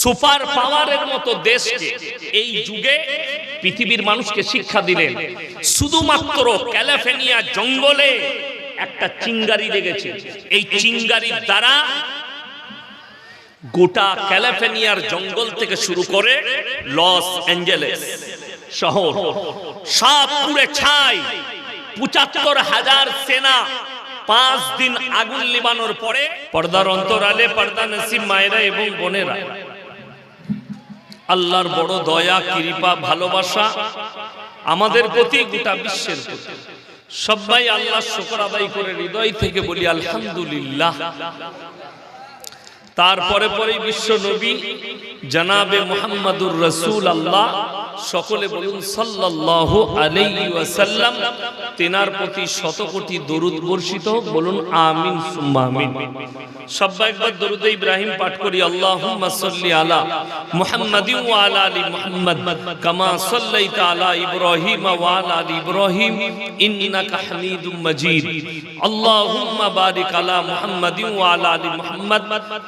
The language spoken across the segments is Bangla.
সুপার পাওয়ারের মতো দেশকে এই যুগে পৃথিবীর মানুষকে শিক্ষা দিলেন। শুধুমাত্র ক্যালিফোর্নিয়া জঙ্গলে একটা চিঙ্গারি লেগেছে। এই চিঙ্গারির দ্বারা গোটা ক্যালিফোর্নিয়ার জঙ্গল থেকে শুরু করে লস অ্যাঞ্জেলেস শহর সব পুরে ছাই, পঁচাত্তর হাজার সেনা, পাঁচ দিন আগুন লিবানোর পরে পর্দার অন্তরালে পর্দা নসিব মায়েরা এবং বোনেরা আল্লাহর বড় দয়া, কৃপা, ভালোবাসা আমাদের প্রতি গোটা বিশ্বের প্রতি। সবাই আল্লাহ শুকর আদায় করে হৃদয় থেকে বলি, আলহামদুলিল্লাহ। তারপরে পরে বিশ্ব নবী জানাবে মোহাম্মদুর রসুল আল্লাহ সকলে বলুন সাল্লাল্লাহু আলাইহি ওয়াসাল্লাম, তেনার প্রতি শত কোটি দরুদ বর্ষিত, বলুন আমিন সুম্মা আমিন। সবাই একবার দরুদ ইব্রাহিম পাঠ করি, আল্লাহুম্মা সাল্লি আলা মুহাম্মাদিন ওয়া আলা আলি মুহাম্মাদ, কামা সাল্লাইতা আলা ইব্রাহিম ওয়া আলা আলি ইব্রাহিম, ইন্নাকা হামিদুম মাজিদ। আল্লাহুম্মা বারিক আলা মুহাম্মাদিন ওয়া আলা আলি মুহাম্মাদ,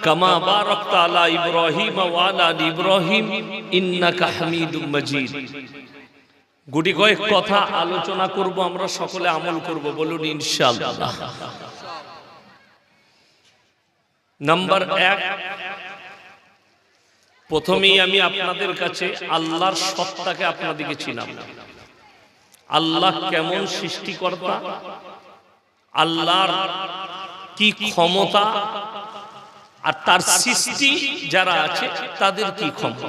কামা বারাকতা আলা ইব্রাহিম ওয়া আলা আলি ইব্রাহিম, ইন্নাকা হামিদুম মাজিদ। গুটি কয়েক কথা আলোচনা করব, আমরা সকলে আমল করব, বলুন ইনশাআল্লাহ। নাম্বার এক, প্রথমেই আমি আপনাদের কাছে আল্লাহর সত্তাকে আপনাদেরকে চিনাব। আল্লাহ কেমন সৃষ্টিকর্তা, আল্লাহর কি ক্ষমতা, আর তার সৃষ্টি যারা আছে, তাদের কি ক্ষমতা?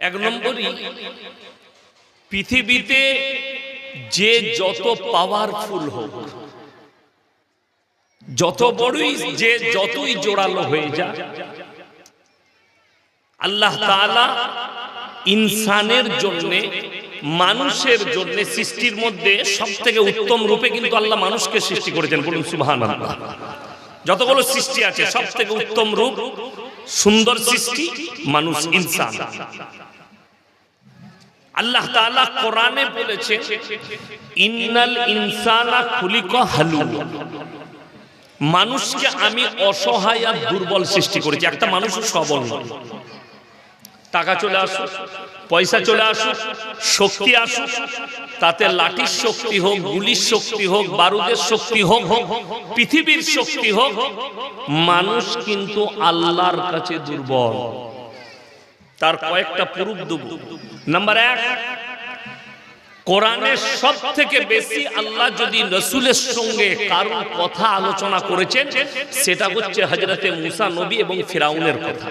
এক নম্বরই পৃথিবীতে যে যত পাওয়ারফুল হোক যত বড়ই যে যতই জোরালো হয়ে যায় আল্লাহ তাআলা ইনসানের জন্য মানুষের জন্য সৃষ্টির মধ্যে সব থেকে উত্তম রূপে কিন্তু আল্লাহ মানুষকে সৃষ্টি করেছেন। বলুন সুবহান যতগুলো সৃষ্টি আছে সব থেকে উত্তম রূপ সুন্দর সৃষ্টি, মানুষ ইনসান। আল্লাহ তাআলা কোরআনে বলেছে, ইন্নাল ইনসানা খুলিকা হালুয়া মানুষকে আমি অসহায় আর দুর্বল সৃষ্টি করেছি। একটা মানুষ সবল নয়। টাকা চলে আসুক পয়সা চলে আসুক শক্তি আসুক তাতে লাঠির শক্তি হোক গুলির শক্তি হোক বারুদের শক্তি হোক হোক পৃথিবীর শক্তি হোক মানুষ কিন্তু আল্লাহর কাছে দুর্বল তার কয়েকটা প্রুফ দেব নাম্বার এক কোরআনের সব থেকে বেশি আল্লাহ যদি রসুলের সঙ্গে কারোর কথা আলোচনা করেছেন সেটা হচ্ছে হজরতে মুসা নবী এবং ফিরাউনের কথা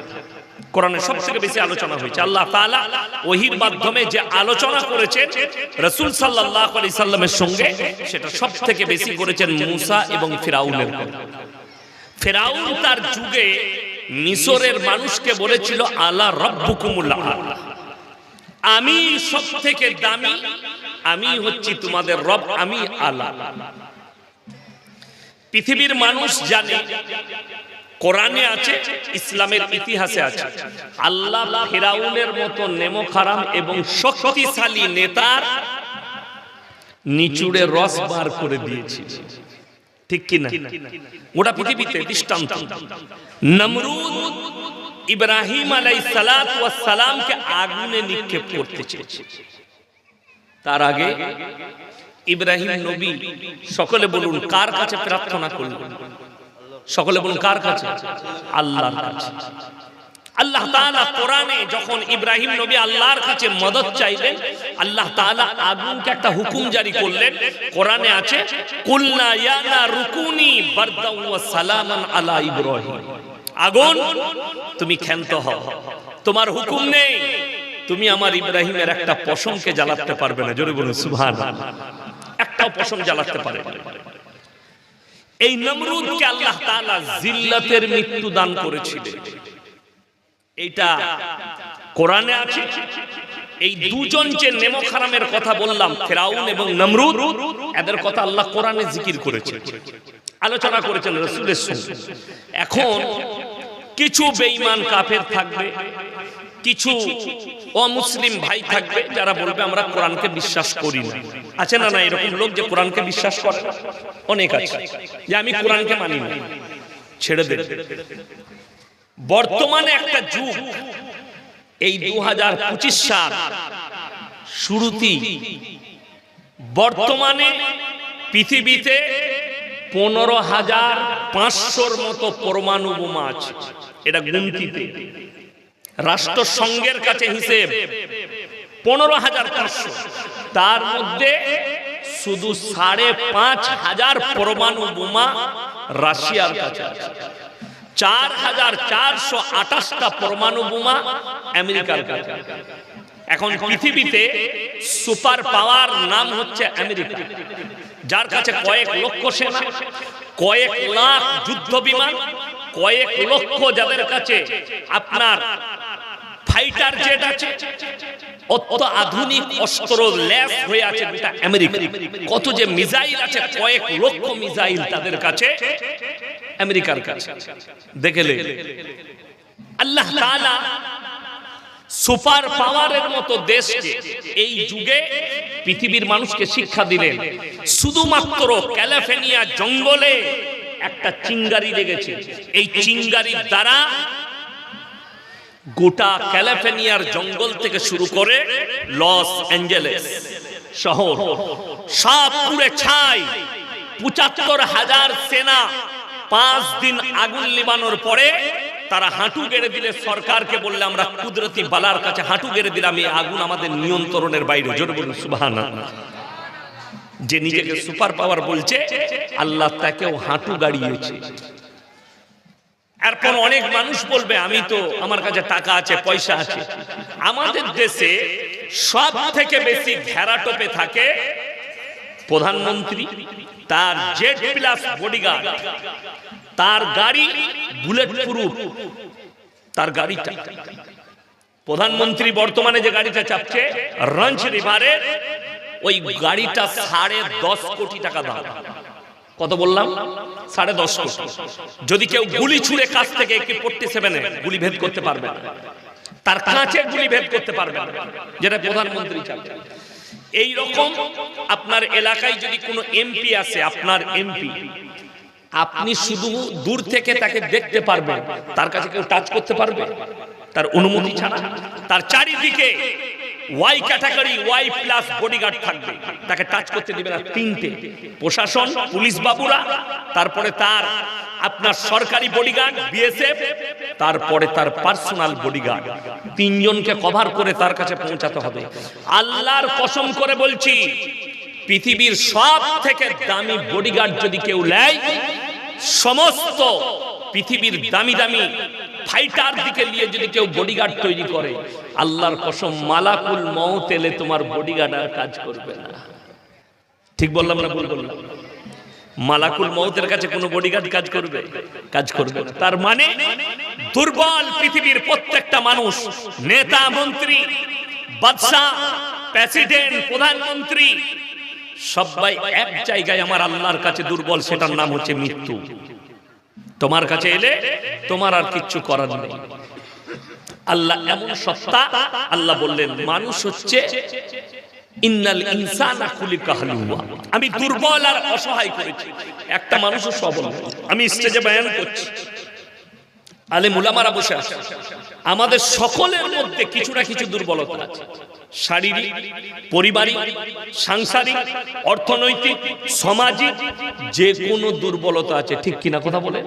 কোরআনে সব থেকে বেশি আলোচনা হয়েছে। আল্লাহ তাআলা ওহির মাধ্যমে যে আলোচনা করেছেন, রসুল সাল্লাল্লাহু আলাইহি সাল্লামের সঙ্গে, সেটা সব থেকে বেশি করেছেন মুসা এবং ফিরাউনের কথা ফেরাউন তার যুগে মিশরের মানুষকে বলেছিল, আলা রব্বুকুমুল আলা আমি সব থেকে দামি, আমি হচ্ছি তোমাদের রব, আমি আলা। পৃথিবীর মানুষ জানে কোরআনে আছে, ইসলামের ইতিহাসে আছে। আল্লাহ ফেরাউনের মতো নেমো খারাম এবং শক্তিশালী নেতার নিচুড়ে রস বার করে দিয়েছি। ঠিক কি না? গোটা পৃথিবীতে দৃষ্টান্ত। নমরুদ ইব্রাহিম আলাই সালাত সালামকে আগুনে নিক্ষেপ করতে চেয়েছে। তার আগে ইব্রাহিম নবী সকলে বলুন, কার কাছে প্রার্থনা করলেন? সকলে বলুন, কার কাছে? আল্লাহর কাছে। আল্লাহ তাআলা কোরআনে যখন ইব্রাহিম নবী আল্লাহর কাছে মদত চাইলেন, আল্লাহ তাআলা আগুনকে একটা হুকুম জারি করলেন। কোরআনে আছে কুলনা ইয়া না রুকুনি বারদাউ ওয়া সালামান আলা ইব্রাহিম। আগুন, তুমি ক্ষান্ত হও। তোমার হুকুম নেই। তুমি আমার ইব্রাহিমের একটা পশমকে জ্বালাতে পারবে না। জোরে বলুন, সুবহানাল্লাহ। একটাও পশম জ্বালাতে পারে। না এই নমরুদকে আল্লাহ তাআলা জিল্লাতের মৃত্যু দান করেছিলেন। এইটা কোরআনে আছে। এই দুজন যে নেমো খারামের কথা বললাম, ফেরাউন এবং নমরুদ, এদের কথা আল্লাহ কোরআনে জিকির করেছে আলোচনা করেছেন রসুলের সঙ্গে। এখন কিছু বেঈমান কাফের থাকবে কিছু। অমুসলিম ভাই থাকবে যারা বলবে আমরা কোরআনকে বিশ্বাস করি না। আছে না না এরকম লোক যে কোরআনকে বিশ্বাস করে? অনেক আছে। যে আমি কোরআনকে মানি না। ছেড়ে দেবে বর্তমানে একটা যুগ। এই দু হাজার পঁচিশ সাল শুরুতেই বর্তমানে পৃথিবীতে পনেরো হাজার পাঁচশোর মতো পরমাণু বোমা আছে। এটা গুনতিতে। রাষ্ট্রসংঘের কাছে হিসেব পনেরো হাজার পাঁচশো। তার মধ্যে শুধু সাড়ে পাঁচ হাজার পরমাণু বোমা রাশিয়ার কাছে চার হাজার চারশো আঠাশটা পরমাণু বোমা আমেরিকার কাছে এখন পৃথিবীতে সুপার পাওয়ার নাম হচ্ছে আমেরিকা, যার কাছে কয়েক লক্ষ সেনা, কয়েক লাখ যুদ্ধ বিমান কয়েক লক্ষ যাদের কাছে আপনার ফাইটার জেট আছে। অত আধুনিক অস্ত্র ল্যাস হয়ে আছে এটা আমেরিকা। কত যে মিসাইল আছে, কয়েক লক্ষ মিসাইল তাদের কাছে আমেরিকার কাছে। দেখেলে আল্লাহ তাআলা সুপার পাওয়ারের মতো দেশকে এই যুগে পৃথিবীর মানুষকে শিক্ষা দিলেন। শুধুমাত্র ক্যালিফোর্নিয়া জঙ্গলে একটা চিঙ্গারি লেগেছে। এই চিঙ্গারির দ্বারা গোটা ক্যালিফোর্নিয়ার জঙ্গল থেকে শুরু করে লস অ্যাঞ্জেলেস শহর সব পুড়ে ছাই, পঁচাত্তর হাজার সেনা পাঁচ দিন আগুন লিবানোর পরে তারা হাঁটু গেড়ে দিলে সরকারকে বললে, আমরা কুদরতি বালার কাছে হাঁটু গেড়ে দিলাম, এই আগুন আমাদের নিয়ন্ত্রণের বাইরে। জোর বলুন সুবাহান যে নিজেকে সুপার পাওয়ার বলছে, আল্লাহ তাকেও হাঁটু গাড়িয়েছে। এরপর অনেক মানুষ বলবে, আমি তো আমার কাছে টাকা আছে, পয়সা আছে। আমাদের দেশে সব থেকে বেশি ঘেরাটোপে থাকে প্রধানমন্ত্রী, তার জেট প্লাস বডিগার্ড, তার গাড়ি বুলেট প্রুফ, তার গাড়িটা। প্রধানমন্ত্রী বর্তমানে যে গাড়িটা চাপছে, রঞ্চ রিভারের, ওই গাড়িটা সাড়ে দশ কোটি টাকা দাম। কত বললাম? সাড়ে দশ কোটি। যদি কেউ গুলি ছুঁড়ে কাছ থেকে একটি পট্টি সেভেনে গুলি ভেদ করতে পারবে তার কাছে গুলি ভেদ করতে পারবে যেটা প্রধানমন্ত্রী চাচ্ছে এই রকম আপনার এলাকায় যদি কোনো এমপি আসে আপনার এমপি, আপনি শুধু দূর থেকে তাকে দেখতে পারবেন। তার কাছে কেউ টাচ করতে পারবে? তার অনুমতি ছাড়া? তার চারিদিকে Y category Y plus bodyguard থাকবে। তাকে টাচ করতে দিবে না তিনটে। প্রশাসন, পুলিশ বাবুরা, তারপরে তার আপনার সরকারি বডিগার্ড বিএসএফ তারপরে তার পার্সোনাল বডিগার্ড তিনজনকে কভার করে তার কাছে পৌঁছাতে হবে। আল্লাহর কসম করে বলছি, পৃথিবীর সব থেকে দামি বডিগার্ড যদি কেউ নেয়, সমস্ত পৃথিবীর দামি দামি ফাইটার দিকে নিয়ে যদি কেউ বডিগার্ড তৈরি করে, আল্লাহর কসম মালাকুল মৌত এলে তোমার বডিগার্ড আর কাজ করবে না। ঠিক বললাম না ভুল বললাম? মালাকুল মৌতের কাছে কোনো বডিগার্ড কাজ করবে? কাজ করবে তার মানে দুর্বল পৃথিবীর প্রত্যেকটা মানুষ, নেতা, মন্ত্রী, বাদশাহ প্রেসিডেন্ট প্রধানমন্ত্রী, সবাই এক জায়গায় আমার আল্লাহর কাছে দুর্বল, সেটার নাম হচ্ছে মৃত্যু। তোমার কাছে এলে তোমার আর কিচ্ছু করার নেই। আল্লাহ এমন সত্তা, আল্লাহ বললেন, মানুষ হচ্ছে আমি দুর্বল আর অসহায় করেছি। একটা মানুষও সবল আমি স্টেজে বয়ান করছি। আলে মুলামারা বসে আছে। আমাদের সকলের মধ্যে কিছু না কিছু দুর্বলতা আছে। শারীরিক, পারিবারিক, সাংসারিক, অর্থনৈতিক, সামাজিক, যে কোনো দুর্বলতা আছে। ঠিক কিনা কথা বলে?